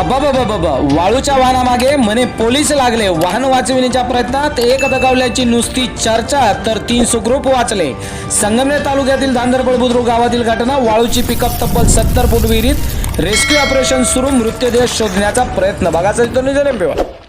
अबाबाबाबा वाळूच्या वाहनामागे म्हणे पोलीस लागले. वाहन वाचविण्याच्या प्रयत्नात एक दगावल्याची नुसती चर्चा तर तीन सुखरूप वाचले. संगमनेर तालुक्यातील धांदरपड बुद्रुक गावातील घटना वाळूची पिकअप तब्बल सत्तर फूट विहिरीत रेस्क्यू ऑपरेशन सुरू मृतदेह शोधण्याचा प्रयत्न. बघाचा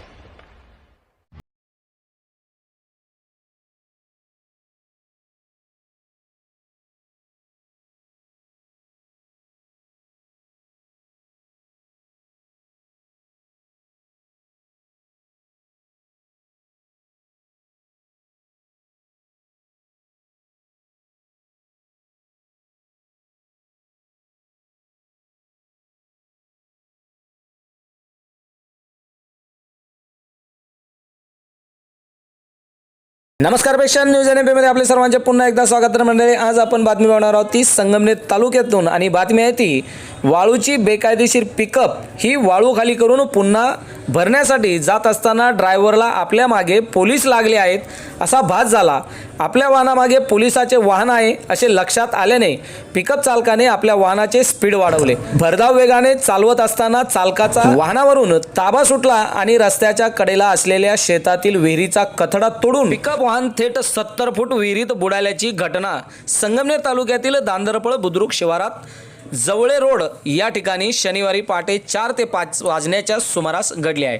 नमस्कार पेशन न्यूज एनमध्ये आपले सर्वांचे पुन्हा एकदा स्वागत मंडळी. आज आपण बातमी पाहणार आहोत ती संगमनेर तालुक्यातून. आणि बातमी आहे ती वाळूची बेकायदेशीर पिकअप ही वाळू खाली करून पुन्हा भरण्यासाठी जात असताना ड्रायव्हरला आपल्या मागे पोलीस लागले आहेत असा भास झाला. आपल्या वाहनामागे पोलिसाचे वाहन आहे असे लक्षात आल्याने पिकअप चालकाने आपल्या वाहनाचे स्पीड वाढवले. भरधाव वेगाने चालवत असताना चालकाचा वाहनावरून ताबा सुटला आणि रस्त्याच्या कडेला असलेल्या शेतातील विहिरीचा कथडा तोडून पिकअप वाहन थेट सत्तर फूट विहिरीत बुडाल्याची घटना संगमनेर तालुक्यातील दांदरपळ बुद्रुक शिवारात जवळे रोड या ठिकाणी शनिवारी पहाटे चार ते पाच वाजण्याच्या सुमारास घडली आहे.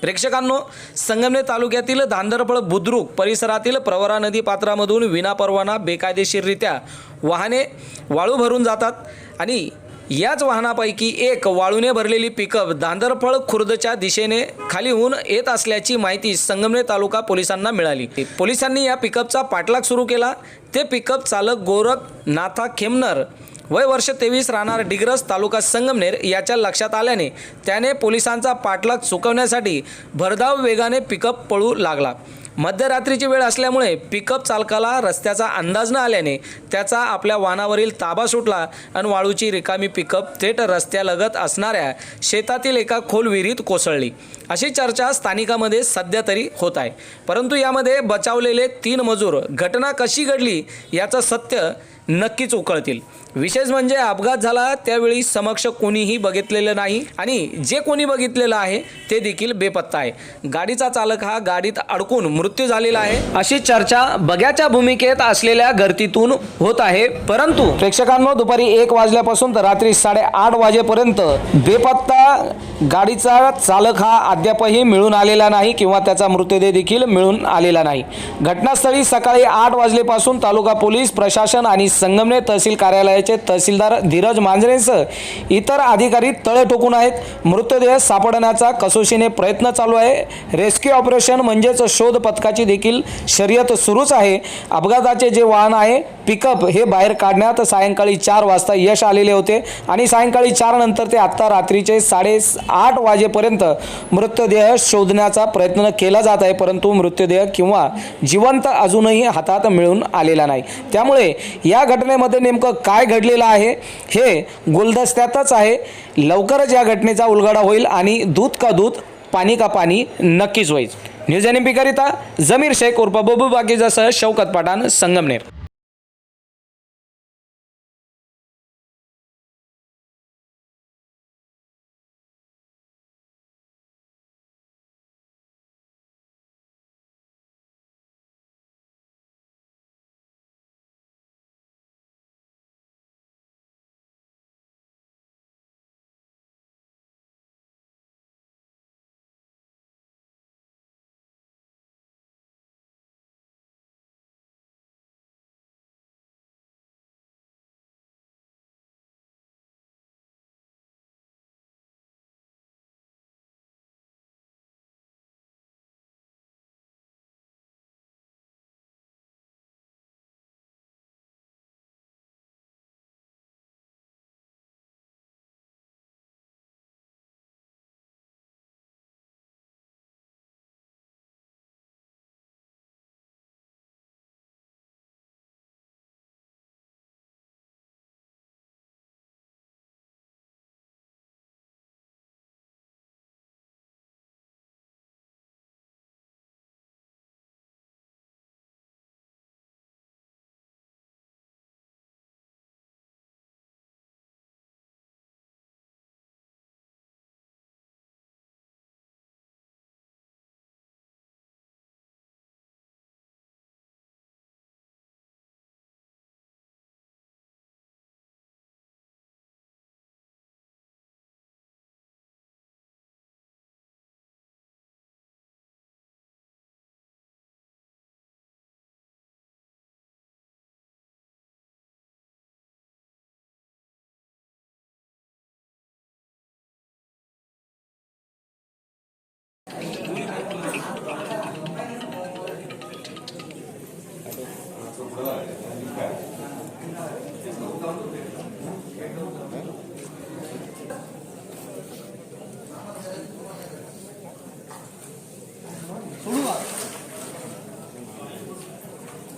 प्रेक्षकांनो संगमनेर तालुक्यातील धांदरफळ बुद्रुक परिसरातील प्रवरा नदी पात्रामधून विनापरवाना बेकायदेशीररित्या वाहने वाळू भरून जातात आणि याच वाहनापैकी एक वाळूने भरलेली पिकअप दांदरफळ खुर्दच्या दिशेने खाली होऊन येत असल्याची माहिती संगमनेर तालुका पोलिसांना मिळाली. पोलिसांनी या पिकअपचा पाठलाग सुरू केला. ते पिकअप चालक गोरख नाथा खेमनर वय वर्ष तेवीस राहणार डिग्रस तालुका संगमनेर याच्या लक्षात आल्याने त्याने पोलिसांचा पाठलाग चुकवण्यासाठी भरधाव वेगाने पिकअप पळू लागला. मध्यरात्रीची वेळ असल्यामुळे पिकअप चालकाला रस्त्याचा अंदाज न आल्याने त्याचा आपल्या वाहनावरील ताबा सुटला आणि वाळूची रिकामी पिकअप थेट रस्त्यालगत असणाऱ्या शेतातील एका खोल विहिरीत कोसळली. अशी चर्चा स्थानिकामध्ये सध्या तरी होत आहे. परंतु यामध्ये बचावलेले तीन मजूर घटना कशी घडली याचं सत्य नक्कीच उकळतील. विशेष म्हणजे अपघात झाला त्यावेळी समक्ष कोणीही बघितलेलं नाही आणि जे कोणी बघितलेलं आहे ते देखील बेपत्ता आहे. गाडीचा चालक हा गाडीत अडकून मृत्यू झालेला आहे. अशी चर्चा बघ्याच्या भूमिकेत असलेल्या गर्दीतून होत आहे. परंतु प्रेक्षकांनो दुपारी एक वाजल्यापासून तर रात्री साडेआठ वाजेपर्यंत बेपत्ता गाडीचा चालक हा अद्यापही मिळून आलेला नाही किंवा त्याचा मृतदेह देखील मिळून आलेला नाही. घटनास्थळी सकाळी आठ वाजलेपासून तालुका पोलीस प्रशासन आणि संगमनेर तहसील कार्यालयाचे तहसीलदार धीरज मांजरेंसह इतर अधिकारी तळे ठोकून आहेत. मृतदेह सापडण्याचा कसोशीने प्रयत्न चालू आहे. रेस्क्यू ऑपरेशन म्हणजेच शोध पथकाची देखील शर्यत सुरूच आहे. अपघाताचे जे वाहन आहे पिकअप हे बाहेर काढण्यात सायंकाळी चार वाजता यश आलेले होते. आणि सायंकाळी चार नंतर ते आत्ता रात्रीचे साडे आठ वाजेपर्यंत मृतदेह शोधण्याचा प्रयत्न केला जात आहे परंतु मृतदेह किंवा जिवंत अजूनही हातात मिळून आलेला नाही. त्यामुळे या घटनेमध्ये नेमकं काय घडलेलं आहे हे गुलदस्त्यातच आहे. लवकरच या घटनेचा उलगडा होईल आणि दूध का दूध पाणी का पाणी नक्कीच होईल. News N M Jameer Shaikh उर्फ बबू बाकीजासह शौकत पठाण संगमनेर.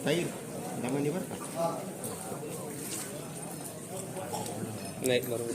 தயிர் லெமன் இவர் நைட் வரும்